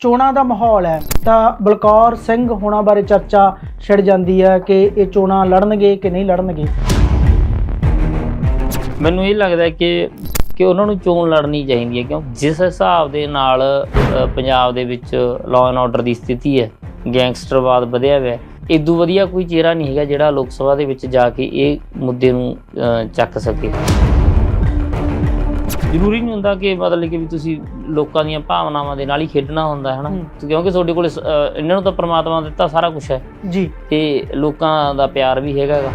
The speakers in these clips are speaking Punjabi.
ਚੋਣਾਂ ਦਾ ਮਾਹੌਲ ਹੈ। ਤਾਂ ਬਲਕੌਰ ਸਿੰਘ ਹੋਣਾ ਬਾਰੇ ਚਰਚਾ ਛਿੜ ਜਾਂਦੀ ਹੈ ਕਿ ਇਹ ਚੋਣਾਂ ਲੜਨਗੇ ਕਿ ਨਹੀਂ ਲੜਨਗੇ। ਮੈਨੂੰ ਇਹ ਲੱਗਦਾ ਕਿ ਕਿ ਉਹਨਾਂ ਨੂੰ ਚੋਣ ਲੜਨੀ ਚਾਹੀਦੀ ਹੈ, ਕਿਉਂ? ਜਿਸ ਹਿਸਾਬ ਦੇ ਨਾਲ ਪੰਜਾਬ ਦੇ ਵਿੱਚ ਲਾਅ ਐਂਡ ਆਰਡਰ ਦੀ ਸਥਿਤੀ ਹੈ, ਗੈਂਗਸਟਰਵਾਦ ਵਧਿਆ ਹੋਇਆ ਹੈ ਇਦੋਂ ਵਧੀਆ ਕੋਈ ਚਿਹਰਾ ਨਹੀਂ ਹੈਗਾ ਜਿਹੜਾ ਲੋਕ ਸਭਾ ਦੇ ਵਿੱਚ ਜਾ ਕੇ ਇਹ ਮੁੱਦੇ ਨੂੰ ਚੱਕ ਸਕੇ। ਜ਼ਰੂਰੀ ਨਹੀਂ ਹੁੰਦਾ ਕਿ ਮਤਲਬ ਕਿ ਵੀ ਤੁਸੀਂ ਲੋਕਾਂ ਦੀਆਂ ਭਾਵਨਾਵਾਂ ਦੇ ਨਾਲ ਹੀ ਖੇਡਣਾ ਹੁੰਦਾ ਹੈ। ਨਾ। ਕਿਉਂਕਿ ਤੁਹਾਡੇ ਕੋਲ ਇਹਨਾਂ ਨੂੰ ਤਾਂ ਪ੍ਰਮਾਤਮਾ ਦਿੱਤਾ ਸਾਰਾ ਕੁਝ ਹੈ। ਜੀ। ਤੇ ਲੋਕਾਂ ਦਾ ਪਿਆਰ ਵੀ ਹੈਗਾ ਗਾ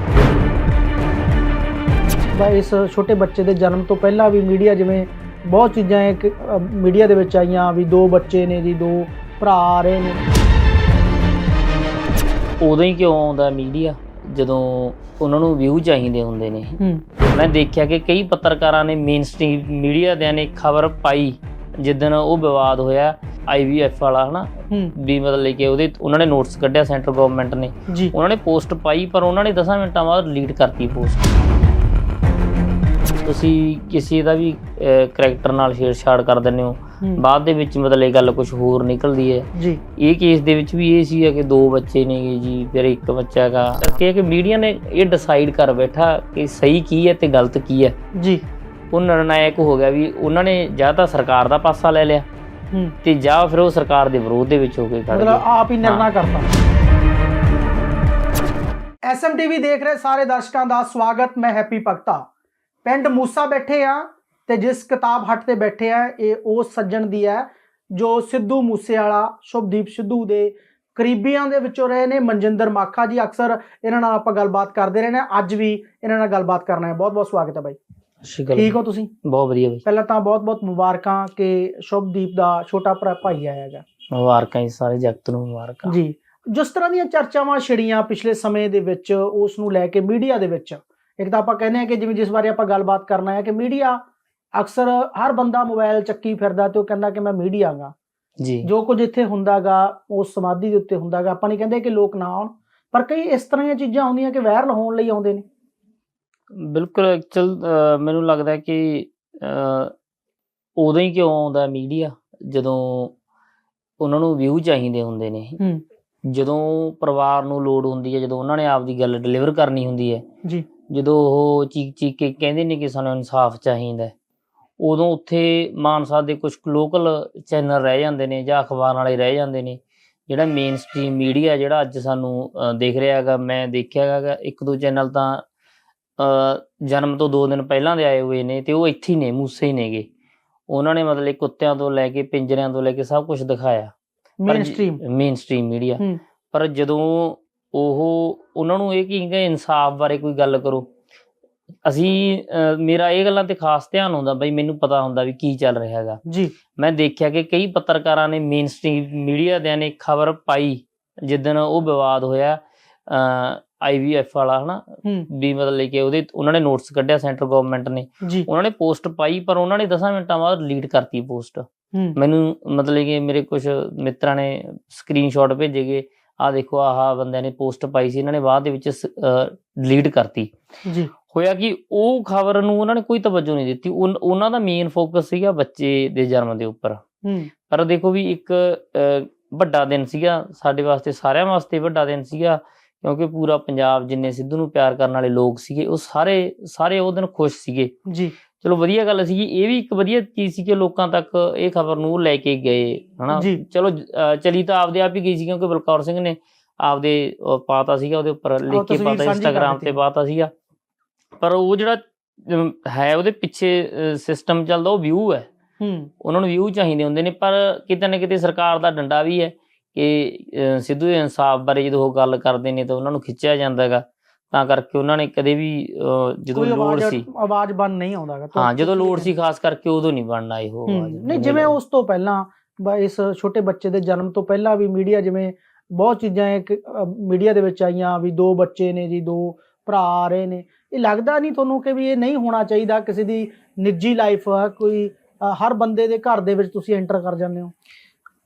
ਬਾ ਇਸ ਛੋਟੇ ਬੱਚੇ ਦੇ ਜਨਮ ਤੋਂ ਪਹਿਲਾਂ ਵੀ ਮੀਡੀਆ ਜਿਵੇਂ ਬਹੁਤ ਚੀਜ਼ਾਂ ਇੱਕ ਮੀਡੀਆ ਦੇ ਵਿੱਚ ਆਈਆਂ ਵੀ ਦੋ ਬੱਚੇ ਨੇ ਜੀ ਦੋ ਭਰਾ ਆ ਰਹੇ ਨੇ। ਉਦੋਂ ਹੀ ਕਿਉਂ ਆਉਂਦਾ ਮੀਡੀਆ? ਜਦੋਂ ਉਹਨਾਂ ਨੂੰ ਵਿਊ ਚਾਹੀਦੇ ਹੁੰਦੇ ਨੇ। ਮੈਂ ਦੇਖਿਆ ਕਿ ਕਈ ਪੱਤਰਕਾਰਾਂ ਨੇ ਮੇਨ ਸਟ੍ਰੀਮ ਮੀਡੀਆ ਦੇ ਨੇ ਖਬਰ ਪਾਈ ਜਿੱਦਣ ਉਹ ਵਿਵਾਦ ਹੋਇਆ ਆਈਵੀਐਫ ਵਾਲਾ ਹਨਾ? ਵੀ ਮਤਲਬ ਕਿ ਉਹਦੇ ਉਹਨਾਂ ਨੇ ਨੋਟਿਸ ਕੱਢਿਆ ਸੈਂਟਰ ਗਵਰਨਮੈਂਟ ਨੇ। ਉਹਨਾਂ ਨੇ ਪੋਸਟ ਪਾਈ ਪਰ ਉਹਨਾਂ ਨੇ 10 ਮਿੰਟਾਂ ਬਾਅਦ ਡਿਲੀਟ ਕਰਤੀ ਪੋਸਟ ਤੁਸੀਂ ਕਿਸੇ ਦਾ ਵੀ ਕਰੈਕਟਰ ਨਾਲ ਛੇੜਛਾੜ ਕਰ ਦਿੰਦੇ ਹੂੰ, ਬਾਅਦ ਦੇ ਵਿੱਚ ਮਤਲਬ ਇਹ ਗੱਲ ਕੁਝ ਹੋਰ ਨਿਕਲਦੀ ਹੈ। ਜੀ। ਇਹ ਕੇਸ ਦੇ ਵਿੱਚ ਵੀ ਇਹ ਸੀ ਕਿ ਦੋ ਬੱਚੇ ਨੇਗੇ ਜੀ ਫਿਰ ਇੱਕ ਬੱਚਾ ਹੈਗਾ ਕਰਕੇ ਕਿ ਮੀਡੀਆ ਨੇ ਇਹ ਡਿਸਾਈਡ ਕਰ ਬੈਠਾ ਕਿ ਸਹੀ ਕੀ ਹੈ ਤੇ ਗਲਤ ਕੀ ਹੈ। ਜੀ। ਉਹ ਨਿਰਣਾਇਕ ਹੋ ਗਿਆ ਵੀ ਉਹਨਾਂ ਨੇ ਜਾਂ ਤਾਂ ਸਰਕਾਰ ਦਾ ਪਾਸਾ ਲੈ ਲਿਆ ਤੇ ਜਾਂ ਫਿਰ ਉਹ ਸਰਕਾਰ ਦੇ ਵਿਰੋਧ ਦੇ ਵਿੱਚ ਹੋ ਕੇ ਖੜ ਮਤਲਬ ਆਪ ਹੀ ਨਿਰਣਾ ਕਰਤਾ। ਐਸਐਮਟੀਵੀ ਦੇਖ ਰਹੇ ਸਾਰੇ ਦਰਸ਼ਕਾਂ ਦਾ ਸਵਾਗਤ ਮੈਂ ਹੈਪੀ ਭਗਤਾ। ਪਿੰਡ ਮੂਸਾ ਬੈਠੇ ਆ। ਤੇ ਜਿਸ ਕਿਤਾਬ ਹੱਟ ਤੇ ਬੈਠੇ ਆ ਇਹ ਉਹ ਸੱਜਣ ਦੀ ਹੈ ਜੋ ਸਿੱਧੂ ਮੂਸੇ ਵਾਲਾ ਸ਼ੁਭਦੀਪ ਸਿੱਧੂ ਦੇ ਕਰੀਬੀਆਂ ਦੇ ਵਿੱਚੋਂ ਰਹੇ ਨੇ। ਮਨਜਿੰਦਰ ਮਾਖਾ ਜੀ ਅਕਸਰ ਇਹਨਾਂ ਨਾਲ ਆਪਾਂ ਗੱਲਬਾਤ ਕਰਦੇ ਰਹੇ ਨੇ ਅੱਜ ਵੀ ਇਹਨਾਂ ਨਾਲ ਗੱਲਬਾਤ ਕਰਨਾ ਹੈ। ਬਹੁਤ ਬਹੁਤ ਸਵਾਗਤ ਹੈ ਬਾਈ। ਸ਼ੁਕਰ ਠੀਕ ਹੋ ਤੁਸੀਂ? ਬਹੁਤ ਵਧੀਆ ਬਈ। ਪਹਿਲਾਂ ਤਾਂ ਬਹੁਤ ਬਹੁਤ ਮੁਬਾਰਕਾਂ ਕਿ ਸ਼ੁਭਦੀਪ ਦਾ ਛੋਟਾ ਭਰਾ ਭਾਈ ਆਇਆ ਹੈਗਾ। ਮੁਬਾਰਕਾਂ ਜੀ ਸਾਰੇ ਜਗਤ ਨੂੰ ਮੁਬਾਰਕਾਂ। ਜੀ। ਜਿਸ ਤਰ੍ਹਾਂ ਦੀਆਂ ਚਰਚਾਵਾਂ ਛਿੜੀਆਂ ਪਿਛਲੇ ਸਮੇਂ ਦੇ ਵਿੱਚ ਉਸ ਨੂੰ ਲੈ ਕੇ ਮੀਡੀਆ ਦੇ ਵਿੱਚ ਇੱਕ ਤਾਂ ਆਪਾਂ ਕਹਿੰਦੇ ਆ ਕਿ ਜਿਵੇਂ ਜਿਸ ਬਾਰੇ ਆਪਾਂ ਗੱਲਬਾਤ ਕਰਨਾ ਹੈ ਕਿ ਮੀਡੀਆ ਅਕਸਰ ਹਰ ਬੰਦਾ ਮੋਬਾਈਲ ਚੱਕੀ ਫਿਰਦਾ ਤੇ ਉਹ ਕਹਿੰਦਾ ਕਿ ਮੈਂ ਮੀਡੀਆ ਗਾ। ਜੀ। ਜੋ ਕੁਝ ਇੱਥੇ ਹੁੰਦਾਗਾ ਉਸ ਸਮਾਧੀ ਦੇ ਉੱਤੇ ਹੁੰਦਾਗਾ ਆਪਾਂ ਨਹੀਂ ਕਹਿੰਦੇ ਕਿ ਲੋਕ ਨਾ ਆਉਣ ਪਰ ਕਈ ਇਸ ਤਰ੍ਹਾਂ ਦੀਆਂ ਚੀਜ਼ਾਂ ਆਉਂਦੀਆਂ ਕਿ ਵਾਇਰਲ ਹੋਣ ਲਈ ਆਉਂਦੇ ਨੇ। ਬਿਲਕੁਲ ਐਕਚੁਅਲ ਮੈਨੂੰ ਲੱਗਦਾ ਕਿ ਉਦੋਂ ਹੀ ਕਿਉਂ ਆਉਂਦਾ ਮੀਡੀਆ ਜਦੋਂ ਉਹਨਾਂ ਨੂੰ ਵਿਊ ਚਾਹੀਦੇ ਹੁੰਦੇ ਨੇ। ਜਦੋਂ ਪਰਿਵਾਰ ਨੂੰ ਲੋੜ ਹੁੰਦੀ ਹੈ ਜਦੋਂ ਉਹਨਾਂ ਨੇ ਆਪਦੀ ਗੱਲ ਡਿਲੀਵਰ ਕਰਨੀ ਹੁੰਦੀ ਹੈ। ਜੀ। ਜਦੋਂ ਉਹ ਚੀਕ ਚੀਕ ਕੇ ਕਹਿੰਦੇ ਨੇ ਕਿ ਸਾਨੂੰ ਇਨਸਾਫ ਚਾਹੀਦਾ ਹੈ, ਉਦੋਂ ਉੱਥੇ ਮਾਨ ਸਾਹਿਬ ਦੇ ਕੁਝ ਲੋਕਲ ਚੈਨਲ ਰਹਿ ਜਾਂਦੇ ਨੇ ਜਾਂ ਅਖਬਾਰ ਵਾਲੇ ਰਹਿ ਜਾਂਦੇ ਨੇ। ਜਿਹੜਾ ਮੇਨ ਸਟ੍ਰੀਮ ਮੀਡੀਆ ਜਿਹੜਾ ਅੱਜ ਸਾਨੂੰ ਦੇਖ ਰਿਹਾ ਹੈਗਾ ਮੈਂ ਦੇਖਿਆ ਹੈਗਾ ਇੱਕ ਦੋ ਚੈਨਲ ਤਾਂ ਜਨਮ ਤੋਂ 2 ਦਿਨ ਪਹਿਲਾਂ ਦੇ ਆਏ ਹੋਏ ਨੇ ਤੇ ਉਹ ਇੱਥੇ ਹੀ ਨੇ ਮੂਸੇ ਹੀ ਨੇਗੇ। ਉਹਨਾਂ ਨੇ ਮਤਲਬ ਕੁੱਤਿਆਂ ਤੋਂ ਲੈ ਕੇ ਪਿੰਜਰਿਆਂ ਤੋਂ ਲੈ ਕੇ ਸਭ ਕੁਝ ਦਿਖਾਇਆ। Mainstream mainstream media ਪਰ ਜਦੋਂ ਉਹ ਉਹਨਾਂ ਨੂੰ ਇਹ ਕੀ ਕਿ ਇਨਸਾਫ ਬਾਰੇ ਕੋਈ ਗੱਲ ਕਰੋ ਅਸੀਂ ਮੇਰਾ ਇਹ ਗੱਲਾਂ ਤੇ ਖਾਸ ਧਿਆਨ ਹੁੰਦਾ ਬਈ ਮੈਨੂੰ ਪਤਾ ਹੁੰਦਾ ਵੀ ਕੀ ਚੱਲ ਰਿਹਾ ਹੈਗਾ। ਜੀ। ਮੈਂ ਦੇਖਿਆ ਕਿ ਕਈ ਪੱਤਰਕਾਰਾਂ ਨੇ ਮੇਨ ਸਟ੍ਰੀਮ ਮੀਡੀਆ ਦੇ ਨੇ ਖਬਰ ਪਾਈ ਜਿੱਦਣ ਉਹ ਵਿਵਾਦ ਹੋਇਆ ਆਈਵੀਐਫ ਵਾਲਾ ਹਨਾ? ਵੀ ਮਤਲਬ ਕਿ ਉਹਦੇ ਉਹਨਾਂ ਨੇ ਨੋਟਿਸ ਕੱਢਿਆ ਸੈਂਟਰ ਗਵਰਨਮੈਂਟ ਨੇ। ਉਹਨਾਂ ਨੇ ਪੋਸਟ ਪਾਈ ਪਰ ਉਹਨਾਂ ਨੇ 10 ਮਿੰਟਾਂ ਬਾਅਦ ਡਿਲੀਟ ਕਰਤੀ ਪੋਸਟ ਮੈਨੂੰ ਮਤਲਬ ਕਿ ਮੇਰੇ ਕੁਝ ਮਿੱਤਰਾਂ ਨੇ ਸਕਰੀਨਸ਼ਾਟ ਭੇਜੇਗੇ ਆ ਦੇਖੋ ਆਹ ਬੰਦਿਆਂ ਨੇ ਪੋਸਟ ਪਾਈ ਸੀ ਇਹਨਾਂ ਨੇ ਬਾਅਦ ਦੇ ਵਿੱਚ ਡਿਲੀਟ ਕਰਤੀ। ਜੀ। ਹੋਇਆ ਕਿ ਉਹ ਖਬਰ ਨੂੰ ਉਹਨਾਂ ਨੇ ਕੋਈ ਤਵੱਜੋ ਨਹੀਂ ਦਿੱਤੀ। ਉਹਨਾਂ ਦਾ ਮੇਨ ਫੋਕਸ ਸੀਗਾ ਬੱਚੇ ਦੇ ਜਨਮ ਦੇ ਉੱਪਰ। ਪਰ ਦੇਖੋ ਵੀ ਇੱਕ ਵੱਡਾ ਦਿਨ ਸੀਗਾ। ਸਾਡੇ ਵਾਸਤੇ ਸਾਰਿਆਂ ਵਾਸਤੇ ਵੱਡਾ ਦਿਨ ਸੀਗਾ। ਕਿਉਂਕਿ ਪੂਰਾ ਪੰਜਾਬ ਜਿੰਨੇ ਸਿੱਧੂ ਨੂੰ ਪਿਆਰ ਕਰਨ ਵਾਲੇ ਲੋਕ ਸੀਗੇ ਉਹ ਸਾਰੇ ਸਾਰੇ ਉਹ ਦਿਨ ਖੁਸ਼ ਸੀਗੇ। ਜੀ। ਚਲੋ ਵਧੀਆ ਗੱਲ ਸੀਗੀ ਇਹ ਵੀ ਇੱਕ ਵਧੀਆ ਚੀਜ਼ ਸੀ ਕਿ ਲੋਕਾਂ ਤੱਕ ਇਹ ਖਬਰ ਨੂੰ ਲੈ ਕੇ ਗਏ ਹਨਾ। ਚਲੋ ਚਲੀ ਤਾਂ ਆਪਦੇ ਆਪ ਹੀ ਗਈ ਸੀ ਕਿਉਂਕਿ ਬਲਕੌਰ ਸਿੰਘ ਨੇ ਆਪਦੇ ਪਾਤਾ ਸੀਗਾ ਉਹਦੇ ਉੱਪਰ ਲਿਖ ਕੇ ਪਾਤਾ ਇੰਸਟਾਗ੍ਰam ਦਿੱਤੀ। ਤੇ ਪਾਤਾ ਸੀਗਾ। ਪਰ ਉਹ ਜਿਹੜਾ ਹੈ ਉਹਦੇ ਪਿੱਛੇ ਸਿਸਟਮ ਚੱਲਦਾ ਉਹ ਵਿਊ ਹੈ। ਹੂੰ। ਉਹਨਾਂ ਨੂੰ ਵਿਊ ਚਾਹੀਦੇ ਹੁੰਦੇ ਨੇ ਪਰ ਕਿਤੇ ਨਾ ਕਿਤੇ ਸਰਕਾਰ ਦਾ ਡੰਡਾ ਵੀ ਹੈ ਕਿ ਸਿੱਧੂ ਦੇ ਇਨਸਾਫ ਬਾਰੇ ਜਦੋਂ ਉਹ ਗੱਲ ਕਰਦੇ ਨੇ ਤਾਂ ਉਹਨਾਂ ਨੂੰ ਖਿੱਚਿਆ ਜਾਂਦਾ ਹੈਗਾ। ਤਾਂ ਕਰਕੇ ਉਹਨਾਂ ਨੇ ਕਦੇ ਵੀ ਜਦੋਂ ਲੋੜ ਸੀ ਆਵਾਜ਼ ਬਣ ਨਹੀਂ ਆਉਂਦਾਗਾ ਹਾਂ ਜਦੋਂ ਲੋੜ ਸੀ ਖਾਸ ਕਰਕੇ ਉਦੋਂ ਨਹੀਂ ਬਣਨਾ ਇਹੋ ਆਵਾਜ਼। ਨਹੀਂ ਜਿਵੇਂ ਉਸ ਤੋਂ ਪਹਿਲਾਂ ਇਸ ਛੋਟੇ ਬੱਚੇ ਦੇ ਜਨਮ ਤੋਂ ਪਹਿਲਾਂ ਵੀ ਮੀਡੀਆ ਜਿਵੇਂ ਬਹੁਤ ਚੀਜ਼ਾਂ ਇੱਕ ਮੀਡੀਆ ਦੇ ਵਿੱਚ ਆਈਆਂ ਵੀ ਦੋ ਬੱਚੇ ਨੇ ਜੀ ਦੋ ਭਰਾ ਆ ਰਹੇ ਨੇ। ਇਹ ਲੱਗਦਾ ਨਹੀਂ ਤੁਹਾਨੂੰ ਕਿ ਵੀ ਇਹ ਨਹੀਂ ਹੋਣਾ ਚਾਹੀਦਾ ਕਿਸੇ ਦੀ ਨਿੱਜੀ ਲਾਈਫ ਆ ਕੋਈ ਹਰ ਬੰਦੇ ਦੇ ਘਰ ਦੇ ਵਿੱਚ ਤੁਸੀਂ ਐਂਟਰ ਕਰ ਜਾਂਦੇ ਹੋ?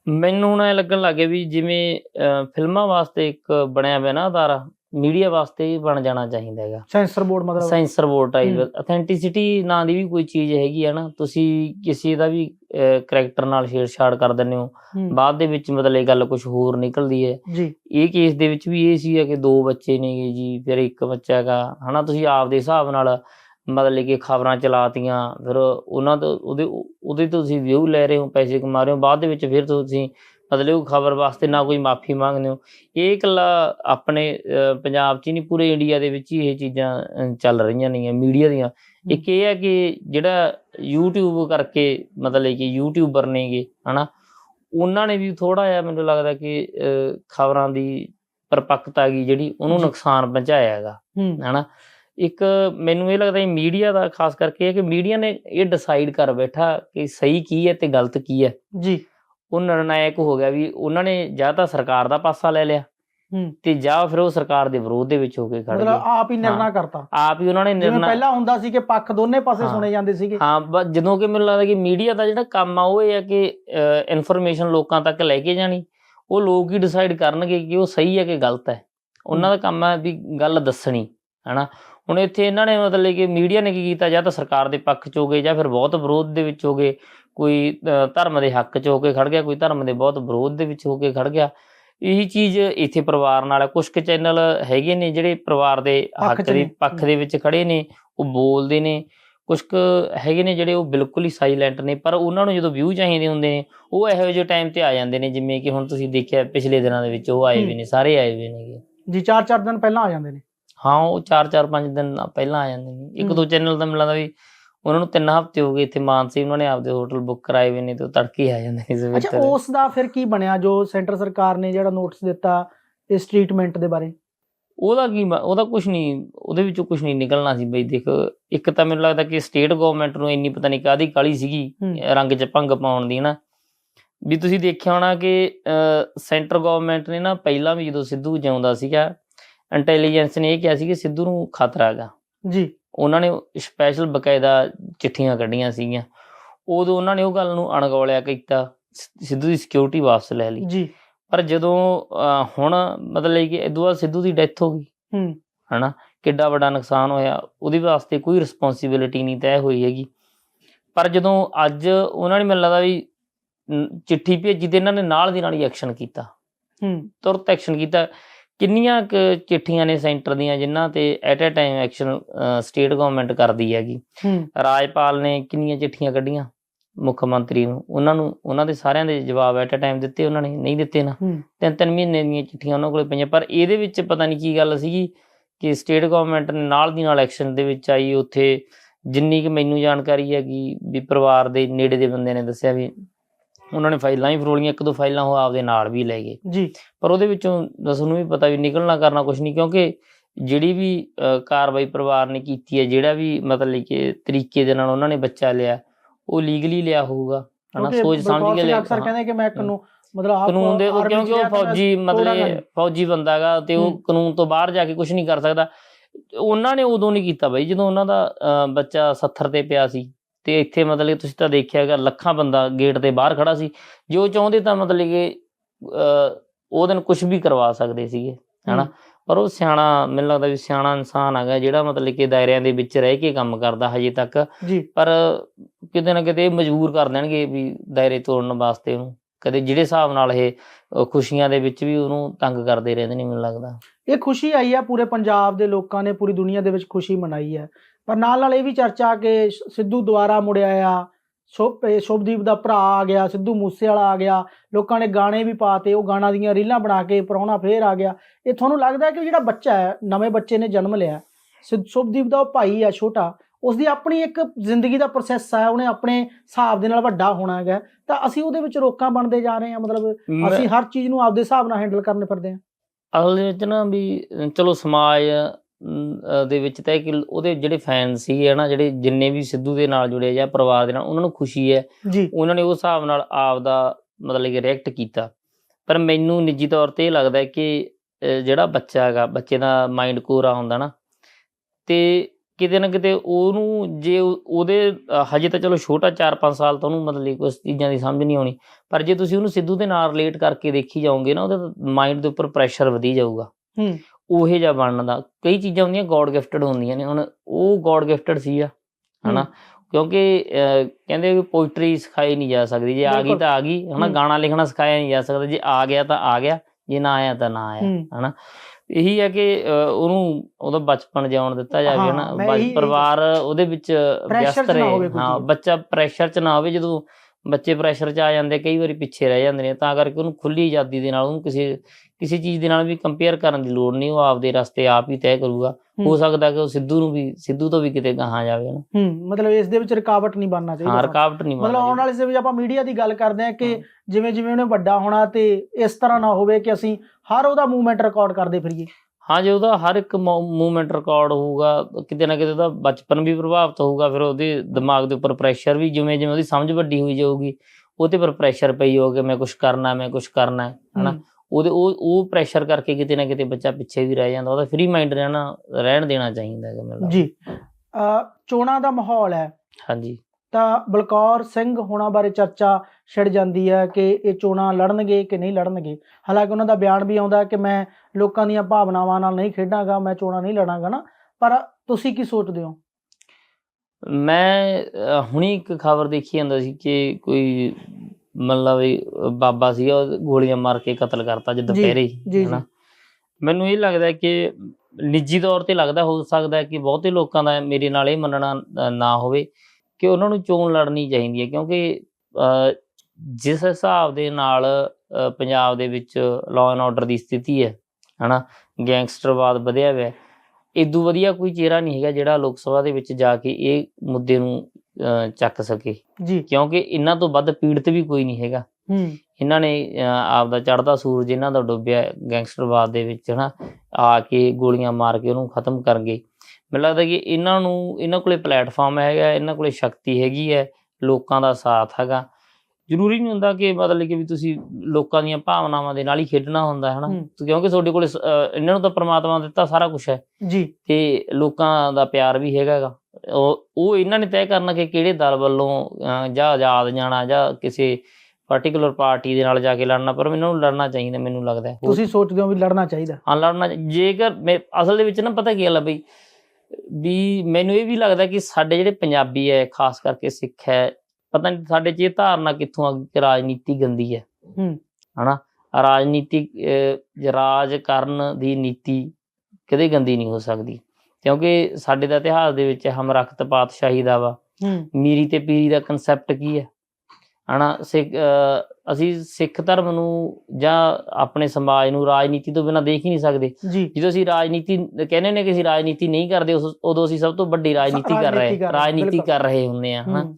ਮੈਨੂੰ ਹੁਣ ਇਹ ਲੱਗਣ ਲੱਗੇ ਵੀ ਜਿਵੇਂ ਫਿਲਮਾਂ ਵਾਸਤੇ ਇੱਕ ਬਣਿਆ ਹੋਇਆ ਨਾ ਅਦਾਰਾ ਮੀਡੀਆ ਵਾਸਤੇ ਵੀ ਬਣ ਜਾਣਾ ਚਾਹੀਦਾ ਹੈਗਾ। ਸੈਂਸਰ ਬੋਰਡ ਮਤਲਬ ਸੈਂਸਰ ਬੋਰਡ ਟਾਈਪ ਹੂੰ। ਅਥੈਂਟਿਸਿਟੀ ਨਾਂ ਦੀ ਵੀ ਕੋਈ ਚੀਜ਼ ਹੈਗੀ ਆ ਨਾ ਤੁਸੀਂ ਕਿਸੇ ਦਾ ਵੀ ਕਰੈਕਟਰ ਨਾਲ ਛੇੜਛਾੜ ਕਰ ਦਿੰਦੇ ਹੋ ਹੂੰ, ਬਾਅਦ ਦੇ ਵਿੱਚ ਮਤਲਬ ਇਹ ਗੱਲ ਕੁਝ ਹੋਰ ਨਿਕਲਦੀ ਹੈ। ਜੀ। ਇਹ ਕੇਸ ਦੇ ਵਿੱਚ ਵੀ ਇਹ ਸੀ ਕਿ ਦੋ ਬੱਚੇ ਨੇਗੇ ਜੀ ਫਿਰ ਇੱਕ ਬੱਚਾ ਹੈਗਾ ਹਨਾ ਤੁਸੀਂ ਆਪ ਦੇ ਹਿਸਾਬ ਨਾਲ ਮਤਲਬ ਕਿ ਖਬਰਾਂ ਚਲਾਤੀਆਂ ਫਿਰ ਉਹਨਾਂ ਤੋਂ ਉਹਦੇ ਉਹਦੇ ਤੋਂ ਤੁਸੀਂ ਵਿਊ ਲੈ ਰਹੇ ਹੋ ਪੈਸੇ ਕਮਾ ਰਹੇ ਹੋ ਬਾਅਦ ਦੇ ਵਿੱਚ ਫਿਰ ਤੁਸੀਂ ਮਤਲਬ ਉਹ ਖਬਰ ਵਾਸਤੇ ਨਾ ਕੋਈ ਮਾਫੀ ਮੰਗਦੇ ਹੋ। ਇਹ ਇਕੱਲਾ ਆਪਣੇ ਪੰਜਾਬ 'ਚ ਹੀ ਨਹੀਂ ਪੂਰੇ ਇੰਡੀਆ ਦੇ ਵਿੱਚ ਹੀ ਇਹ ਚੀਜ਼ਾਂ ਚੱਲ ਰਹੀਆਂ ਨੇਗੀਆਂ ਮੀਡੀਆ ਦੀਆਂ। ਇੱਕ ਇਹ ਹੈ ਕਿ ਜਿਹੜਾ YouTube ਕਰਕੇ ਮਤਲਬ ਕਿ ਯੂਟਿਊਬਰ ਨੇਗੇ ਹਨਾ ਉਹਨਾਂ ਨੇ ਵੀ ਥੋੜਾ ਜਿਹਾ ਮੈਨੂੰ ਲੱਗਦਾ ਕਿ ਖਬਰਾਂ ਦੀ ਪਰਪੱਕਤਾ ਗਈ ਜਿਹੜੀ ਉਹਨੂੰ। ਨੁਕਸਾਨ ਪਹੁੰਚਾਇਆ ਹੈਗਾ ਹੂੰ। ਹਨਾ। ਇੱਕ ਮੈਨੂੰ ਇਹ ਲੱਗਦਾ ਮੀਡੀਆ ਦਾ ਖਾਸ ਕਰਕੇ ਇਹ ਹੈ ਕਿ ਮੀਡੀਆ ਨੇ ਇਹ ਡਿਸਾਈਡ ਕਰ ਬੈਠਾ ਕਿ ਸਹੀ ਕੀ ਹੈ ਤੇ ਗਲਤ ਕੀ ਹੈ। ਜੀ। ਉਹ ਨਿਰਣਾਇਕ ਹੋ ਗਿਆ ਵੀ ਉਹਨਾਂ ਨੇ ਜਾਂ ਤਾਂ ਸਰਕਾਰ ਦਾ ਪਾਸਾ ਲੈ ਲਿਆ ਹੂੰ। ਤੇ ਜਾਂ ਫਿਰ ਉਹ ਸਰਕਾਰ ਦੇ ਵਿਰੋਧ ਦੇ ਵਿੱਚ ਹੋ ਕੇ ਖੜ ਮਤਲਬ ਆਪ ਹੀ ਨਿਰਣਾ। ਕਰਤਾ। ਆਪ ਹੀ ਉਹਨਾਂ ਨੇ ਨਿਰਣਾ ਪਹਿਲਾਂ ਹੁੰਦਾ ਸੀ ਕਿ ਪੱਖ ਦੋਨੇ ਪਾਸੇ। ਸੁਣੇ ਜਾਂਦੇ ਸੀਗੇ। ਹਾਂ ਜਦੋਂ ਕਿ ਮੈਨੂੰ ਲੱਗਦਾ ਕਿ ਮੀਡੀਆ ਦਾ ਜਿਹੜਾ ਕੰਮ ਆ ਉਹ ਇਹ ਹੈ ਕਿ ਇਨਫੋਰਮੇਸ਼ਨ ਲੋਕਾਂ ਤੱਕ ਲੈ ਕੇ ਜਾਣੀ। ਉਹ ਲੋਕ ਹੀ ਡਿਸਾਈਡ ਕਰਨਗੇ ਕਿ ਉਹ ਸਹੀ ਹੈ ਕਿ ਗਲਤ ਹੈ ਉਹਨਾਂ ਦਾ ਕੰਮ ਹੈ ਵੀ ਗੱਲ ਦੱਸਣੀ ਹਨਾ। ਹੁਣ ਇੱਥੇ ਇਹਨਾਂ ਨੇ ਮਤਲਬ ਕਿ ਮੀਡੀਆ ਨੇ ਕੀ ਕੀਤਾ? ਜਾਂ ਤਾਂ ਸਰਕਾਰ ਦੇ ਪੱਖ ਚ ਹੋ ਗਏ ਜਾਂ ਫਿਰ ਬਹੁਤ ਵਿਰੋਧ ਦੇ ਵਿੱਚ ਹੋ ਗਏ। ਕੋਈ ਧਰਮ ਦੇ ਹੱਕ ਚ ਹੋ ਕੇ ਖੜ ਗਿਆ ਕੋਈ ਧਰਮ ਦੇ ਬਹੁਤ ਵਿਰੋਧ ਦੇ ਵਿੱਚ ਹੋ ਕੇ ਖੜ ਗਿਆ ਇਹੀ ਚੀਜ਼ ਇੱਥੇ ਪਰਿਵਾਰ ਨਾਲ ਕੁਝ ਕੁ ਚੈਨਲ ਹੈਗੇ ਨੇ ਜਿਹੜੇ ਪਰਿਵਾਰ ਦੇ ਹੱਕ ਦੇ ਨੇ। ਪੱਖ ਦੇ ਵਿੱਚ ਖੜੇ ਨੇ ਉਹ ਬੋਲਦੇ ਨੇ ਕੁਝ ਕੁ ਹੈਗੇ ਨੇ ਜਿਹੜੇ ਉਹ ਬਿਲਕੁਲ ਹੀ ਸਾਇਲੈਂਟ ਨੇ ਪਰ ਉਹਨਾਂ ਨੂੰ ਜਦੋਂ ਵਿਊ ਚਾਹੀਦੇ ਹੁੰਦੇ ਨੇ ਉਹ ਇਹੋ ਜਿਹੇ ਟਾਈਮ ਤੇ ਆ ਜਾਂਦੇ ਨੇ ਜਿਵੇਂ ਕਿ ਹੁਣ ਤੁਸੀਂ ਦੇਖਿਆ ਪਿਛਲੇ ਦਿਨਾਂ ਦੇ ਵਿੱਚ ਉਹ ਆਏ ਵੀ। ਨੇ ਸਾਰੇ ਆਏ ਵੀ ਨੇਗੇ ਜੀ ਚਾਰ ਚਾਰ ਦਿਨ ਪਹਿਲਾਂ ਆ ਜਾਂਦੇ ਨੇ ਹਾਂ ਉਹ 4-4 5 ਦਿਨ ਪਹਿਲਾਂ ਆ ਜਾਂਦੇ ਨੇ ਇੱਕ। ਦੋ ਚੈਨਲ ਤਾਂ ਮਿਲਦਾ ਵੀ ਉਹਨਾਂ ਨੂੰ ਤਿੰਨ ਹਫ਼ਤੇ ਹੋ ਗਏ ਇੱਥੇ ਮਾਨਸੀ ਉਹਨਾਂ ਨੇ ਆਪਦੇ ਹੋਟਲ ਬੁੱਕ ਕਰਾਏ ਹੋਏ ਨੇ ਤੇ ਉਹ ਤੜਕੇ ਆ ਜਾਂਦੇ ਨੇ ਸਵੇਰ ਅੱਛਾ ਉਸ ਦਾ ਫਿਰ ਕੀ ਬਣਿਆ ਜੋ ਸੈਂਟਰ ਸਰਕਾਰ ਨੇ ਜਿਹੜਾ ਨੋਟਿਸ ਦਿੱਤਾ ਇਸ ਟ੍ਰੀਟਮੈਂਟ ਦੇ ਬਾਰੇ? ਉਹਦਾ ਕੀ ਉਹਦਾ ਕੁਝ ਨਹੀਂ ਉਹਦੇ ਵਿੱਚੋਂ ਕੁਝ ਨਹੀਂ ਨਿਕਲਣਾ ਸੀ ਬਈ ਦੇਖ ਇੱਕ ਤਾਂ ਮੈਨੂੰ ਲੱਗਦਾ ਕਿ ਸਟੇਟ ਗਵਰਨਮੈਂਟ ਨੂੰ ਇੰਨੀ ਪਤਾ ਨਹੀਂ ਕਾਦੀ ਕਾਲੀ ਸੀਗੀ ਰੰਗ 'ਚ ਭੰਗ ਪਾਉਣ ਦੀ ਨਾ ਵੀ ਤੁਸੀਂ ਦੇਖਿਆ ਹੋਣਾ ਕਿ ਸੈਂਟਰ ਗਵਰਨਮੈਂਟ ਨੇ ਨਾ ਪਹਿਲਾਂ ਵੀ ਜਦੋਂ ਸਿੱਧੂ ਜਿਉਂਦਾ ਸੀਗਾ ਇੰਟੈਲੀਜੈਂਸ ਨੇ ਇਹ ਕਿਹਾ ਸੀ ਕਿ ਸਿੱਧੂ ਨੂੰ ਖਤਰਾ ਹੈਗਾ। ਜੀ। ਉਹਨਾਂ ਨੇ ਸਪੈਸ਼ਲ ਬਕਾਇਦਾ ਚਿੱਠੀਆਂ ਕੱਢੀਆਂ ਸੀਗੀਆਂ। ਉਦੋਂ ਉਹਨਾਂ ਨੇ ਉਹ ਗੱਲ ਨੂੰ ਅਣਗੌਲਿਆ ਕੀਤਾ ਸਿੱਧੂ ਦੀ ਸਿਕਿਉਰਿਟੀ ਵਾਪਸ ਲੈ ਲਈ। ਜੀ। ਪਰ ਜਦੋਂ ਹੁਣ ਮਤਲਬ ਕਿ ਇਦੋਂ ਬਾਅਦ ਸਿੱਧੂ ਦੀ ਡੈਥ ਹੋ ਗਈ। ਹੂੰ। ਹਨਾ? ਕਿੱਡਾ ਵੱਡਾ ਨੁਕਸਾਨ ਹੋਇਆ ਉਹਦੇ ਵਾਸਤੇ ਕੋਈ ਰਿਸਪੌਂਸਿਬਿਲਿਟੀ ਨਹੀਂ ਤੈਅ ਹੋਈ ਹੈਗੀ। ਪਰ ਜਦੋਂ ਅੱਜ ਉਹਨਾਂ ਨੇ ਮੈਨੂੰ ਲੱਗਦਾ ਵੀ ਚਿੱਠੀ ਭੇਜੀ ਤੇ ਇਹਨਾਂ ਨੇ ਨਾਲ ਦੀ ਨਾਲ ਹੀ ਐਕਸ਼ਨ ਕੀਤਾ। ਹੂੰ। ਤੁਰਤ ਐਕਸ਼ਨ ਕੀਤਾ। ਕਿੰਨੀਆਂ ਕੁ ਚਿੱਠੀਆਂ ਨੇ ਸੈਂਟਰ ਦੀਆਂ ਜਿਨ੍ਹਾਂ ਤੇ at a time action state government ਕਰਦੀ ਹੈਗੀ? ਰਾਜਪਾਲ ਨੇ ਕਿੰਨੀਆਂ ਚਿੱਠੀਆਂ ਕੱਢੀਆਂ ਮੁੱਖ ਮੰਤਰੀ ਨੂੰ? ਉਹਨਾਂ ਨੂੰ ਉਹਨਾਂ ਦੇ ਸਾਰਿਆਂ ਦੇ ਜਵਾਬ ਐਟ ਅ ਟਾਈਮ ਦਿੱਤੇ ਉਹਨਾਂ ਨੇ ਨਹੀਂ ਦਿੱਤੇ ਨਾ? ਤਿੰਨ ਤਿੰਨ ਮਹੀਨੇ ਦੀਆਂ ਚਿੱਠੀਆਂ ਉਹਨਾਂ ਕੋਲੇ ਪਈਆਂ। ਪਰ ਇਹਦੇ ਵਿੱਚ ਪਤਾ ਨਹੀਂ ਕੀ ਗੱਲ ਸੀਗੀ ਕਿ ਸਟੇਟ ਗਵਰਨਮੈਂਟ ਨੇ ਨਾਲ ਦੀ ਨਾਲ ਐਕਸ਼ਨ ਦੇ ਵਿੱਚ ਆਈ। ਉੱਥੇ ਜਿੰਨੀ ਕਿ ਮੈਨੂੰ ਜਾਣਕਾਰੀ ਹੈਗੀ ਵੀ ਪਰਿਵਾਰ ਦੇ ਨੇੜੇ ਦੇ ਬੰਦੇ ਨੇ ਦੱਸਿਆ ਵੀ ਉਹਨਾਂ ਨੇ ਫਾਈਲਾਂ ਹੀ ਫਰੋਲੀਆਂ ਇੱਕ ਦੋ ਫਾਈਲਾਂ ਉਹ ਆਪਦੇ ਨਾਲ ਵੀ ਲੈ ਗਏ ਜੀ ਪਰ ਉਹਦੇ ਵਿੱਚੋਂ ਦੱਸ ਨੂੰ ਵੀ ਪਤਾ ਵੀ ਨਿਕਲਣਾ ਕਰਨਾ ਕੁਝ ਨਹੀਂ ਕਿਉਂਕਿ ਜਿਹੜੀ ਵੀ ਕਾਰਵਾਈ ਪਰਿਵਾਰ ਨੇ ਕੀਤੀ ਹੈ ਜਿਹੜਾ ਵੀ ਮਤਲਬ ਕਿ ਤਰੀਕੇ ਦੇ ਨਾਲ ਉਹਨਾਂ ਨੇ ਬੱਚਾ ਲਿਆ ਉਹ ਲੀਗਲੀ ਲਿਆ ਹੋਊਗਾ ਹਨਾ ਸੋਚ ਸਮਝ ਕੇ ਲਿਆ ਅਕਸਰ। ਕਹਿੰਦੇ ਕਿ ਮੈਂ ਕਾਨੂੰਨ ਮਤਲਬ ਆਪ ਕਾਨੂੰਨ ਦੇ ਕਿਉਂਕਿ ਉਹ ਫੌਜੀ ਮਤਲਬ। ਫੌਜੀ ਬੰਦਾ ਹੈਗਾ ਤੇ ਉਹ। ਕਾਨੂੰਨ ਤੋਂ ਬਾਹਰ ਜਾ ਕੇ ਕੁਝ ਨਹੀਂ ਕਰ ਸਕਦਾ ਉਹਨਾਂ ਨੇ ਉਦੋਂ ਨਹੀਂ ਕੀਤਾ ਬਈ ਜਦੋਂ ਉਹਨਾਂ ਦਾ ਬੱਚਾ 70 ਤੇ ਪਿਆ ਸੀ ਤੇ ਇੱਥੇ ਮਤਲਬ ਕਿ ਤੁਸੀਂ ਤਾਂ ਦੇਖਿਆ ਹੈਗਾ ਲੱਖਾਂ ਬੰਦਾ ਗੇਟ ਦੇ ਬਾਹਰ ਖੜਾ ਸੀ। ਜੋ ਚਾਹੁੰਦੇ ਤਾਂ ਮਤਲਬ ਕਿ ਉਹ ਦਿਨ ਕੁਝ ਵੀ ਕਰਵਾ ਸਕਦੇ ਸੀਗੇ ਹਨਾ। ਪਰ ਉਹ ਸਿਆਣਾ ਮੈਨੂੰ ਲੱਗਦਾ ਵੀ ਸਿਆਣਾ ਇਨਸਾਨ ਹੈਗਾ ਜਿਹੜਾ ਮਤਲਬ ਕਿ ਦਾਇਰਿਆਂ ਦੇ ਵਿੱਚ ਰਹਿ ਕੇ ਕੰਮ ਕਰਦਾ ਹਜੇ ਤੱਕ। ਪਰ ਕਿਤੇ ਨਾ ਕਿਤੇ ਮਜਬੂਰ ਕਰ ਦੇਣਗੇ ਵੀ ਦਾਇਰੇ ਤੋੜਨ ਵਾਸਤੇ ਉਹਨੂੰ। ਕਦੇ ਜਿਹੜੇ ਹਿਸਾਬ ਨਾਲ ਇਹ ਖੁਸ਼ੀਆਂ ਦੇ ਵਿੱਚ ਵੀ ਉਹਨੂੰ ਤੰਗ ਕਰਦੇ ਰਹਿੰਦੇ ਨੇ ਮੈਨੂੰ ਲੱਗਦਾ। ਇਹ ਖੁਸ਼ੀ ਆਈ ਹੈ ਪੂਰੇ ਪੰਜਾਬ ਦੇ ਲੋਕਾਂ ਨੇ ਪੂਰੀ ਦੁਨੀਆ ਦੇ ਵਿੱਚ ਖੁਸ਼ੀ ਮਨਾਈ ਹੈ ਪਰ ਨਾਲ ਨਾਲ ਇਹ ਵੀ ਚਰਚਾ ਕਿ ਸਿੱਧੂ ਦੁਆਰਾ ਮੁੜਿਆ ਆ ਸ਼ੁਭਦੀਪ ਦਾ ਭਰਾ ਆ ਗਿਆ ਸਿੱਧੂ ਮੂਸੇ ਵਾਲਾ ਆ ਗਿਆ ਲੋਕਾਂ ਨੇ ਗਾਣੇ ਵੀ ਪਾਤੇ ਉਹ ਗਾਣਾ ਦੀਆਂ ਰੀਲਾਂ ਬਣਾ ਕੇ ਪ੍ਰਾਹੁਣਾ ਫੇਰ ਆ ਗਿਆ। ਇਹ ਤੁਹਾਨੂੰ ਲੱਗਦਾ ਕਿ ਜਿਹੜਾ ਬੱਚਾ ਹੈ ਨਵੇਂ ਬੱਚੇ ਨੇ ਜਨਮ ਲਿਆ ਸ਼ੁਭਦੀਪ ਦਾ ਉਹ ਭਾਈ ਆ ਛੋਟਾ ਉਸ ਦੀ ਆਪਣੀ ਇੱਕ ਜ਼ਿੰਦਗੀ ਦਾ ਪ੍ਰੋਸੈਸ ਹੈ ਉਹਨੇ ਆਪਣੇ ਹਿਸਾਬ ਦੇ ਨਾਲ ਵੱਡਾ ਹੋਣਾ ਹੈਗਾ ਤਾਂ ਅਸੀਂ ਉਹਦੇ ਵਿੱਚ ਰੋਕਾਂ ਬਣਦੇ ਜਾ ਰਹੇ ਹਾਂ ਮਤਲਬ ਅਸੀਂ ਹਰ ਚੀਜ਼ ਨੂੰ ਆਪਦੇ ਹਿਸਾਬ ਨਾਲ ਹੈਂਡਲ ਕਰਨੇ ਫਿਰਦੇ ਹਾਂ। ਅਸਲ ਵਿੱਚ ਨਾ ਵੀ ਚਲੋ ਸਮਾਜ ਦੇ ਵਿੱਚ ਤਾਂ ਕਿ ਉਹਦੇ ਜਿਹੜੇ ਫੈਨ ਸੀਗੇ ਨਾ ਜਿਹੜੇ ਜਿੰਨੇ ਵੀ ਸਿੱਧੂ ਦੇ ਨਾਲ ਜੁੜੇ ਜਾਂ ਪਰਿਵਾਰ ਦੇ ਨਾਲ ਉਹਨਾਂ ਨੂੰ ਖੁਸ਼ੀ ਹੈ। ਉਹਨਾਂ ਨੇ ਉਸ ਹਿਸਾਬ ਨਾਲ ਆਪ ਦਾ ਮਤਲਬ ਕਿ ਰਿਐਕਟ ਕੀਤਾ। ਪਰ ਮੈਨੂੰ ਨਿੱਜੀ ਤੌਰ ਤੇ ਇਹ ਲੱਗਦਾ ਹੈ ਕਿ ਜਿਹੜਾ ਬੱਚਾ ਹੈਗਾ ਬੱਚੇ ਦਾ ਮਾਈਂਡ ਕੋਰਾ ਹੁੰਦਾ ਨਾ ਤੇ ਕਿਤੇ ਨਾ ਕਿਤੇ ਉਹਨੂੰ ਜੇ ਉਹ- ਉਹਦੇ ਹਜੇ ਤਾਂ ਚਲੋ ਛੋਟਾ 4-5 ਸਾਲ ਤਾਂ ਉਹਨੂੰ ਮਤਲਬ ਕੁਝ ਚੀਜ਼ਾਂ ਦੀ ਸਮਝ ਨਹੀਂ ਆਉਣੀ ਪਰ ਜੇ ਤੁਸੀਂ ਉਹਨੂੰ ਸਿੱਧੂ ਦੇ ਨਾਲ ਰਿਲੇਟ ਕਰਕੇ ਦੇਖੀ ਜਾਓਗੇ ਨਾ ਉਹਦੇ ਮਾਈਂਡ ਦੇ ਉੱਪਰ ਪ੍ਰੈਸ਼ਰ ਵਧੀ ਜਾਊਗਾ। ਹੂੰ। ਉਹੇ ਜਿਹਾ ਬਣਨ ਦਾ। ਕਈ ਚੀਜ਼ਾਂ ਹੁੰਦੀਆਂ ਗੋਡ ਗਿਫਟਡ ਹੁੰਦੀਆਂ ਨੇ। ਹੁਣ ਉਹ ਗੋਡ ਗਿਫਟਡ ਸੀ ਆ ਹਨਾ? ਕਿਉਂਕਿ ਕਹਿੰਦੇ ਵੀ ਪੋਇਟਰੀ ਸਿਖਾਈ ਨਹੀਂ ਜਾ ਸਕਦੀ। ਜੇ ਆ ਗਈ। ਤਾਂ ਆ ਗਈ ਹਨਾ। ਗਾਣਾ ਲਿਖਣਾ ਸਿਖਾਇਆ ਨਹੀਂ ਜਾ ਸਕਦਾ। ਜੇ ਆ ਗਿਆ ਤਾਂ ਆ ਗਿਆ ਜੇ ਨਾ ਆਇਆ ਤਾਂ ਨਾ ਆਇਆ ਹੂੰ। ਇਹੀ ਹੈ ਕਿ ਉਹਨੂੰ ਉਹਦਾ ਬਚਪਨ ਜਿਉਣ ਦਿੱਤਾ ਜਾਵੇ ਹਨਾ? ਪਰਿਵਾਰ ਉਹਦੇ ਵਿੱਚ ਵਿਅਸਤ ਰਹੇ। ਹਾਂ। ਬੱਚਾ ਪ੍ਰੈਸ਼ਰ 'ਚ ਨਾ ਹੋਵੇ ਜਦੋਂ ਬੱਚੇ ਪ੍ਰੈਸ਼ਰ 'ਚ ਆ ਜਾਂਦੇ ਕਈ ਵਾਰੀ ਪਿੱਛੇ ਰਹਿ ਜਾਂਦੇ ਨੇ ਤਾਂ ਕਰਕੇ ਉਹਨੂੰ ਖੁੱਲੀ ਆਜ਼ਾਦੀ ਦੇ ਨਾਲ ਉਹਨੂੰ ਕਿਸੇ ਕਿਸੇ ਚੀਜ਼ ਦੇ ਨਾਲ ਵੀ ਕੰਪੇਅਰ ਕਰਨ ਦੀ ਲੋੜ ਨਹੀਂ ਉਹ ਆਪਦੇ ਰਸਤੇ ਆਪ ਹੀ ਤੈਅ ਕਰੂਗਾ ਹੋ। ਸਕਦਾ ਕਿ ਉਹ ਸਿੱਧੂ ਨੂੰ ਵੀ ਸਿੱਧੂ ਤੋਂ ਵੀ ਕਿਤੇ ਗਾਹਾਂ ਜਾਵੇ ਹੂੰ ਮਤਲਬ ਇਸ ਦੇ ਵਿੱਚ ਰੁਕਾਵਟ ਨਹੀਂ ਬਣਨਾ ਚਾਹੀਦਾ ਹਾਂ। ਰੁਕਾਵਟ ਨਹੀਂ ਮਤਲਬ ਆਉਣ ਵਾਲੇ ਸਮੇਂ ਵਿੱਚ ਆਪਾਂ ਮੀਡੀਆ ਦੀ ਗੱਲ ਕਰਦੇ ਹਾਂ ਕਿ। ਜਿਵੇਂ ਜਿਵੇਂ ਉਹਨੇ ਵੱਡਾ ਹੋਣਾ ਤੇ ਇਸ ਤਰ੍ਹਾਂ ਨਾ ਹੋਵੇ ਕਿ ਅਸੀਂ ਹਰ ਉਹਦਾ ਮੂਵਮੈਂਟ ਰਿਕਾਰਡ ਕਰਦੇ ਫਿਰੀਏ ਹਾਂ ਜੇ ਉਹਦਾ ਹਰ ਇੱਕ ਮੂਵਮੈਂਟ ਰਿਕਾਰਡ ਹੋਊਗਾ ਕਿਤੇ ਨਾ ਕਿਤੇ ਉਹਦਾ ਬਚਪਨ ਵੀ ਪ੍ਰਭਾਵਿਤ ਹੋਊਗਾ ਫਿਰ ਉਹਦੇ ਦਿਮਾਗ ਦੇ ਉੱਪਰ ਪ੍ਰੈਸ਼ਰ ਵੀ ਜਿਵੇਂ ਜਿਵੇਂ ਉਹਦੀ ਸਮਝ ਵੱਡੀ ਹੋਈ ਜਾਊਗੀ ਉਹਦੇ ਪਰ ਪ੍ਰੈਸ਼ਰ ਪਈ ਹੋਊਗਾ ਮੈਂ ਕੁਝ ਕਰਨਾ ਮੈਂ ਕੁਝ ਕਰਨਾ ਹੈ, ਹਨਾ? ਉਹਦੇ ਉਹ ਉਹ ਪ੍ਰੈਸ਼ਰ ਕਰਕੇ ਕਿਤੇ ਨਾ ਕਿਤੇ ਬੱਚਾ ਪਿੱਛੇ ਵੀ ਰਹਿ ਜਾਂਦਾ ਉਹਦਾ ਫ੍ਰੀ ਮਾਈਂਡ ਰਹਿਣਾ ਰਹਿਣ ਦੇਣਾ ਚਾਹੀਦਾ ਹੈ ਮੈਨੂੰ ਜੀ। ਚੋਣਾਂ ਦਾ ਮਾਹੌਲ ਹੈ। ਹਾਂਜੀ। ਤਾਂ ਬਲਕੌਰ ਸਿੰਘ ਹੋਣਾ ਬਾਰੇ ਚਰਚਾ ਛਿੜ ਜਾਂਦੀ ਹੈ ਕਿ ਇਹ ਚੋਣਾਂ ਲੜਨਗੇ ਕਿ ਨਹੀਂ ਲੜਨਗੇ। ਹਾਲਾਂਕਿ ਉਹਨਾਂ ਦਾ ਬਿਆਨ ਵੀ ਆਉਂਦਾ ਕਿ ਮੈਂ ਲੋਕਾਂ ਦੀਆਂ ਭਾਵਨਾਵਾਂ ਨਾਲ ਨਹੀਂ ਖੇਡਾਂਗਾ ਮੈਂ ਚੋਣਾਂ ਨਹੀਂ ਲੜਾਂਗਾ ਨਾ। ਪਰ ਤੁਸੀਂ ਕੀ ਸੋਚਦੇ ਹੋ? ਮੈਂ ਹੁਣੀ ਇੱਕ ਖਬਰ ਦੇਖੀ ਜਾਂਦਾ ਸੀ ਕਿ ਕੋਈ ਮਤਲਬ ਬਾਬਾ ਸੀਗਾ ਉਹ ਗੋਲੀਆਂ ਮਾਰ ਕੇ ਕਤਲ ਕਰਤਾ ਜਦ ਜੀ, ਦੁਪਹਿਰੇ ਹਨਾ? ਮੈਨੂੰ ਇਹ ਲੱਗਦਾ ਕਿ ਨਿੱਜੀ ਤੌਰ ਤੇ ਲੱਗਦਾ ਹੋ ਸਕਦਾ ਕਿ ਬਹੁਤੇ ਲੋਕਾਂ ਦਾ ਮੇਰੇ ਨਾਲ ਇਹ ਮੰਨਣਾ ਨਾ ਹੋਵੇ। ਕਿ ਉਹਨਾਂ ਨੂੰ ਚੋਣ ਲੜਨੀ ਚਾਹੀਦੀ ਹੈ ਕਿਉਂਕਿ ਜਿਸ ਹਿਸਾਬ ਦੇ ਨਾਲ ਪੰਜਾਬ ਦੇ ਵਿੱਚ ਲਾਅ ਐਂਡ ਆਰਡਰ ਦੀ ਸਥਿਤੀ ਹੈ ਹਨਾ ਗੈਂਗਸਟਰਵਾਦ ਵਧਿਆ ਹੋਇਆ ਹੈ ਇਦੋਂ ਵਧੀਆ ਕੋਈ ਚਿਹਰਾ ਨਹੀਂ ਹੈਗਾ ਜਿਹੜਾ ਲੋਕ ਸਭਾ ਦੇ ਵਿੱਚ ਜਾ ਕੇ ਇਹ ਮੁੱਦੇ ਨੂੰ ਚੱਕ ਸਕੇ। ਜੀ। ਕਿਉਂਕਿ ਇਹਨਾਂ ਤੋਂ ਵੱਧ ਪੀੜਤ ਵੀ ਕੋਈ ਨਹੀਂ ਹੈਗਾ। ਹੂੰ। ਇਹਨਾਂ ਨੇ ਆਪ ਦਾ ਚੜਦਾ ਸੂਰਜ ਇਹਨਾਂ ਦਾ ਡੁੱਬਿਆ ਗੈਂਗਸਟਰਵਾਦ ਦੇ ਵਿੱਚ ਹਨਾ ਆ ਕੇ ਗੋਲੀਆਂ ਮਾਰ ਕੇ ਉਹਨੂੰ ਖਤਮ ਕਰਨਗੇ। ਮੈਨੂੰ ਲੱਗਦਾ ਕਿ ਇਹਨਾਂ ਨੂੰ ਇਹਨਾਂ ਕੋਲੇ ਪਲੇਟਫਾਰਮ ਹੈਗਾ ਇਹਨਾਂ ਕੋਲੇ ਸ਼ਕਤੀ ਹੈਗੀ ਹੈ ਲੋਕਾਂ ਦਾ ਸਾਥ ਹੈਗਾ। ਜ਼ਰੂਰੀ ਨਹੀਂ ਹੁੰਦਾ ਕਿ ਮਤਲਬ ਕਿ ਵੀ ਤੁਸੀਂ ਲੋਕਾਂ ਦੀਆਂ ਭਾਵਨਾਵਾਂ ਦੇ ਨਾਲ ਹੀ ਖੇਡਣਾ ਹੁੰਦਾ ਹੈ। ਹੂੰ। ਕਿਉਂਕਿ ਤੁਹਾਡੇ ਕੋਲੇ ਇਹਨਾਂ ਨੂੰ ਤਾਂ ਪ੍ਰਮਾਤਮਾ ਦਿੱਤਾ ਸਾਰਾ ਕੁਝ ਹੈ। ਜੀ। ਤੇ ਲੋਕਾਂ ਦਾ ਪਿਆਰ ਵੀ ਹੈਗਾ ਗਾ ਉਹ ਇਹਨਾਂ ਨੇ ਤੈਅ ਕਰਨਾ ਕਿ ਕਿਹੜੇ ਦਲ ਵੱਲੋਂ ਜਾਂ ਆਜ਼ਾਦ ਜਾਣਾ ਜਾਂ ਕਿਸੇ ਪਾਰਟਿਕੂਲਰ ਪਾਰਟੀ ਦੇ ਨਾਲ ਜਾ ਕੇ ਲੜਨਾ ਪਰ ਮੈਨੂੰ ਲੜਨਾ ਚਾਹੀਦਾ ਮੈਨੂੰ ਲੱਗਦਾ। ਤੁਸੀਂ ਸੋਚਦੇ ਹੋ ਵੀ ਲੜਨਾ ਚਾਹੀਦਾ। ਹਾਂ ਲੜਨਾ ਜੇਕਰ ਅਸਲ ਦੇ ਵਿੱਚ ਨਾ ਪਤਾ ਕੀ ਗੱਲ ਆ ਬਈ ਵੀ ਮੈਨੂੰ ਇਹ ਵੀ ਲੱਗਦਾ ਕਿ ਸਾਡੇ ਜਿਹੜੇ ਪੰਜਾਬੀ ਹੈ ਖਾਸ ਕਰਕੇ ਸਿੱਖ ਹੈ ਪਤਾ ਨਹੀਂ ਸਾਡੇ 'ਚ ਇਹ ਧਾਰਨਾ ਕਿੱਥੋਂ ਆ ਕਿ ਰਾਜਨੀਤੀ ਗੰਦੀ ਹੈ। ਹੂੰ। ਹਨਾ? ਰਾਜਨੀਤੀ ਰਾਜ ਕਰਨ ਦੀ ਨੀਤੀ ਕਦੇ ਗੰਦੀ ਨਹੀਂ ਹੋ ਸਕਦੀ। ਕਿਉਂਕਿ ਸਾਡੇ ਦਾ ਇਤਿਹਾਸ ਦੇ ਵਿੱਚ ਹਮਰਖਤ ਪਾਤਸ਼ਾਹੀ ਦਾ ਵਾ। ਮੀਰੀ ਤੇ ਪੀਰੀ ਦਾ ਕਨਸੈਪਟ ਕੀ ਹੈ? ਹਨਾ? ਸਿੱਖ ਅਸੀਂ ਸਿੱਖ ਧਰਮ ਨੂੰ ਜਾਂ ਆਪਣੇ ਸਮਾਜ ਨੂੰ ਰਾਜਨੀਤੀ ਤੋਂ ਬਿਨਾਂ ਦੇਖ ਹੀ ਨਹੀਂ ਸਕਦੇ। ਜਦੋਂ ਅਸੀਂ ਰਾਜਨੀਤੀ ਕਹਿੰਦੇ ਨੇ ਕਿ ਅਸੀਂ ਰਾਜਨੀਤੀ ਨਹੀਂ ਕਰਦੇ ਉਦੋਂ ਅਸੀਂ ਸਭ ਤੋਂ ਵੱਡੀ ਰਾਜਨੀਤੀ ਕਰ ਰਹੇ ਰਾਜਨੀਤੀ। ਕਰ ਰਹੇ ਹੁੰਦੇ ਆ ਹਨਾ। ਹੂੰ।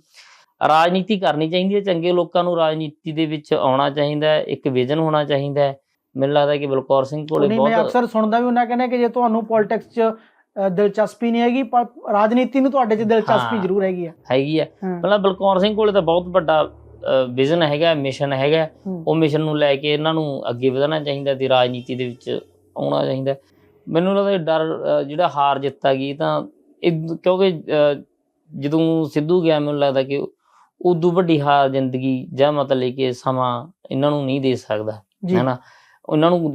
ਰਾਜਨੀਤੀ ਕਰਨੀ ਚਾਹੀਦੀ ਹੈ ਚੰਗੇ ਲੋਕਾਂ ਨੂੰ ਰਾਜਨੀਤੀ ਦੇ ਵਿੱਚ ਆਉਣਾ ਚਾਹੀਦਾ ਹੈ ਇੱਕ ਵਿਜ਼ਨ ਹੋਣਾ ਚਾਹੀਦਾ ਹੈ। ਮੈਨੂੰ ਲੱਗਦਾ ਕਿ ਬਲਕੌਰ ਸਿੰਘ ਕੋਲੇ ਨਹੀਂ ਮੈਂ ਬਹੁਤ ਅਕਸਰ ਸੁਣਦਾ ਵੀ ਉਹਨਾਂ ਕਹਿੰਦੇ ਕਿ ਜੇ ਤੁਹਾਨੂੰ ਪੋਲਿਟਿਕਸ 'ਚ ਦਿਲਚਸਪੀ ਨਹੀਂ ਹੈਗੀ ਪਰ ਰਾਜਨੀਤੀ ਨੂੰ ਤੁਹਾਡੇ 'ਚ ਦਿਲਚਸਪੀ। ਜ਼ਰੂਰ ਹੈਗੀ ਹੈ ਹੈਗੀ ਹਾਂ। ਮਤਲਬ ਬਲਕੌਰ ਸਿੰਘ ਕੋਲੇ ਤਾਂ ਬਹੁਤ ਵੱਡਾ ਵਿਜ਼ਨ ਹੈਗਾ ਮਿਸ਼ਨ ਹੈਗਾ। ਉਹ ਮਿਸ਼ਨ ਨੂੰ ਲੈ ਕੇ ਇਹਨਾਂ ਨੂੰ ਅੱਗੇ ਵਧਣਾ ਚਾਹੀਦਾ ਤੇ ਰਾਜਨੀਤੀ ਦੇ ਵਿੱਚ ਆਉਣਾ ਚਾਹੀਦਾ। ਮੈਨੂੰ ਲੱਗਦਾ ਡਰ ਜਿਹੜਾ ਹਾਰ ਜਿੱਤ ਗਈ ਤਾਂ ਕਿਉਂਕਿ ਜਦੋਂ ਸਿੱਧੂ ਗਿਆ ਮੈਨੂੰ ਲੱਗਦਾ ਕਿ ਉਦੋਂ ਵੱਡੀ ਹਾਰ ਜ਼ਿੰਦਗੀ ਜਾਂ ਮਤਲਬ ਕਿ ਸਮਾਂ ਇਹਨਾਂ ਨੂੰ ਨਹੀਂ ਦੇ ਸਕਦਾ ਹੈਨਾ ਉਹਨਾਂ ਨੂੰ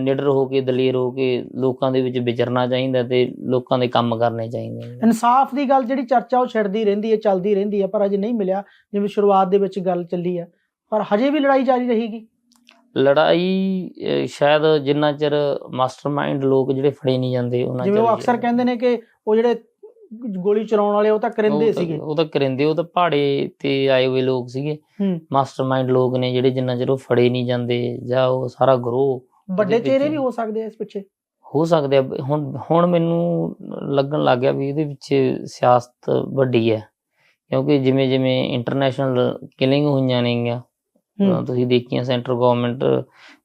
ਨਿਡਰ ਹੋ ਕੇ ਦਲੇਰ ਹੋ ਕੇ ਲੋਕਾਂ ਦੇ ਵਿੱਚ ਵਿਚਰਨਾ ਚਾਹੀਦਾ ਤੇ ਲੋਕਾਂ ਦੇ ਕੰਮ ਕਰਨੇ ਚਾਹੀਦੇ ਨੇ। ਇਨਸਾਫ ਦੀ ਗੱਲ ਜਿਹੜੀ ਚਰਚਾ ਉਹ ਛਿੜਦੀ ਰਹਿੰਦੀ ਹੈ ਚੱਲਦੀ ਰਹਿੰਦੀ ਹੈ ਪਰ ਅਜੇ ਨਹੀਂ ਮਿਲਿਆ ਜਿਵੇਂ ਸ਼ੁਰੂਆਤ ਦੇ ਵਿੱਚ ਗੱਲ ਚੱਲੀ ਹੈ। ਪਰ ਹਜੇ ਵੀ ਲੜਾਈ ਜਾਰੀ ਰਹੇਗੀ। ਲੜਾਈ ਸ਼ਾਇਦ ਜਿੰਨਾ ਚਿਰ ਮਾਸਟਰਮਾਈਂਡ ਲੋਕ ਜਿਹੜੇ ਫੜੇ ਨਹੀਂ ਜਾਂਦੇ ਉਹਨਾਂ ਜਿਵੇਂ ਉਹ ਅਕਸਰ ਕਹਿੰਦੇ ਨੇ ਕਿ ਉਹ ਜਿਹੜੇ ਗੋਲੀ ਚਲਾਉਣ ਵਾਲੇ ਉਹ ਤਾਂ ਕਰਿੰਦੇ ਸੀਗੇ। ਉਹ ਤਾਂ ਕਰਿੰਦੇ ਉਹ ਤਾਂ ਪਹਾੜੇ ਤੇ ਆਏ ਹੋਏ ਲੋਕ ਸੀਗੇ। ਮਾਸਟਰਮਾਈਂਡ ਲੋਕ ਨੇ ਜਿਹੜੇ ਜਿੰਨਾ ਚਿਰ ਉਹ ਫੜੇ ਨਹੀਂ ਜਾਂਦੇ ਜਾਂ ਉਹ ਸਾਰਾ ਗਰੋਹ ਵੱਡੇ ਚਿਹਰੇ ਵੀ ਹੋ ਸਕਦੇ ਆ ਇਸ ਪਿੱਛੇ? ਹੋ ਸਕਦੇ ਆ। ਹੁਣ ਹੁਣ ਮੈਨੂੰ ਲੱਗਣ ਲੱਗ ਗਿਆ ਵੀ ਇਹਦੇ ਵਿੱਚ ਸਿਆਸਤ ਵੱਡੀ ਹੈ। ਕਿਉਂਕਿ ਜਿਵੇਂ ਜਿਵੇਂ ਇੰਟਰਨੈਸ਼ਨਲ ਕਿਲਿੰਗ ਹੋਈਆਂ ਨੇਗੀਆਂ ਤੁਸੀਂ ਦੇਖੀਆਂ ਸੈਂਟਰ ਗਵਰਨਮੈਂਟ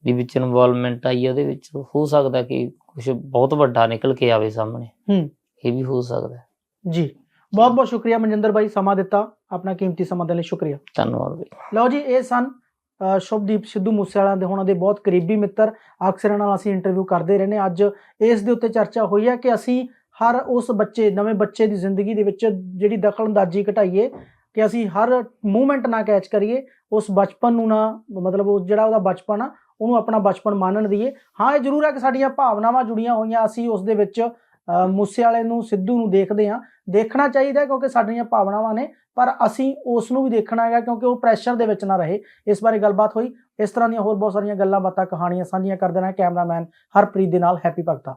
ਦੀ ਵਿੱਚ ਇਨਵੋਲਵਮੈਂਟ ਆਈ ਹੈ ਉਹਦੇ ਵਿੱਚ ਹੋ ਸਕਦਾ ਕਿ ਕੁਝ ਬਹੁਤ ਵੱਡਾ ਨਿਕਲ ਕੇ ਆਵੇ ਸਾਹਮਣੇ। ਹੂੰ। ਇਹ ਵੀ ਹੋ ਸਕਦਾ। ਜੀ। ਬਹੁਤ ਬਹੁਤ ਸ਼ੁਕਰੀਆ ਮਨਜਿੰਦਰ ਭਾਈ ਸਮਾਂ ਦਿੱਤਾ ਆਪਣਾ ਕੀਮਤੀ ਸਮਾਂ ਦੇਣ ਲਈ ਸ਼ੁਕਰੀਆ। ਧੰਨਵਾਦ ਵੀ ਲਓ ਜੀ ਇਹ ਸਨ ਸ਼ੁਭਦੀਪ ਸਿੱਧੂ ਮੂਸੇਵਾਲਾ ਦੇ ਉਹਨਾਂ ਦੇ ਬਹੁਤ ਕਰੀਬੀ ਮਿੱਤਰ ਅਕਸਰ ਇਹਨਾਂ ਨਾਲ ਅਸੀਂ ਇੰਟਰਵਿਊ ਕਰਦੇ ਰਹਿੰਦੇ। ਅੱਜ ਇਸ ਦੇ ਉੱਤੇ ਚਰਚਾ ਹੋਈ ਹੈ ਕਿ ਅਸੀਂ ਹਰ ਉਸ ਬੱਚੇ ਨਵੇਂ ਬੱਚੇ ਦੀ ਜ਼ਿੰਦਗੀ ਦੇ ਵਿੱਚ ਜਿਹੜੀ ਦਖਲਅੰਦਾਜ਼ੀ ਘਟਾਈਏ ਕਿ ਅਸੀਂ ਹਰ ਮੂਵਮੈਂਟ ਨਾ ਕੈਚ ਕਰੀਏ ਉਸ ਬਚਪਨ ਨੂੰ ਨਾ ਮਤਲਬ ਉਹ ਜਿਹੜਾ ਉਹਦਾ ਬਚਪਨ ਆ ਉਹਨੂੰ ਆਪਣਾ ਬਚਪਨ ਮੰਨਣ ਦਈਏ। ਹਾਂ ਇਹ ਜ਼ਰੂਰ ਹੈ ਕਿ ਸਾਡੀਆਂ ਭਾਵਨਾਵਾਂ ਜੁੜੀਆਂ ਹੋਈਆਂ ਅਸੀਂ ਉਸ ਦੇ ਵਿੱਚ ਮੂਸੇ ਵਾਲੇ ਨੂੰ, ਸਿੱਧੂ ਨੂੰ ਦੇਖਦੇ ਹਾਂ। ਦੇਖਣਾ ਚਾਹੀਦਾ ਕਿਉਂਕਿ ਸਾਡੀਆਂ ਭਾਵਨਾਵਾਂ ਨੇ, ਪਰ ਅਸੀਂ ਉਸ ਨੂੰ ਵੀ ਦੇਖਣਾ ਹੈਗਾ ਕਿਉਂਕਿ ਉਹ ਪ੍ਰੈਸ਼ਰ ਦੇ ਵਿੱਚ ਨਾ ਰਹੇ। ਇਸ ਬਾਰੇ ਗੱਲਬਾਤ ਹੋਈ। ਇਸ ਤਰ੍ਹਾਂ ਦੀਆਂ ਹੋਰ ਬਹੁਤ ਸਾਰੀਆਂ ਗੱਲਾਂ ਬਾਤਾਂ ਕਹਾਣੀਆਂ ਸਾਂਝੀਆਂ ਕਰਦੇ ਰਹਿਣਾ ਕੈਮਰਾਮੈਨ ਹਰਪ੍ਰੀਤ ਦੇ ਨਾਲ, ਹੈਪੀ ਭਗਤਾ।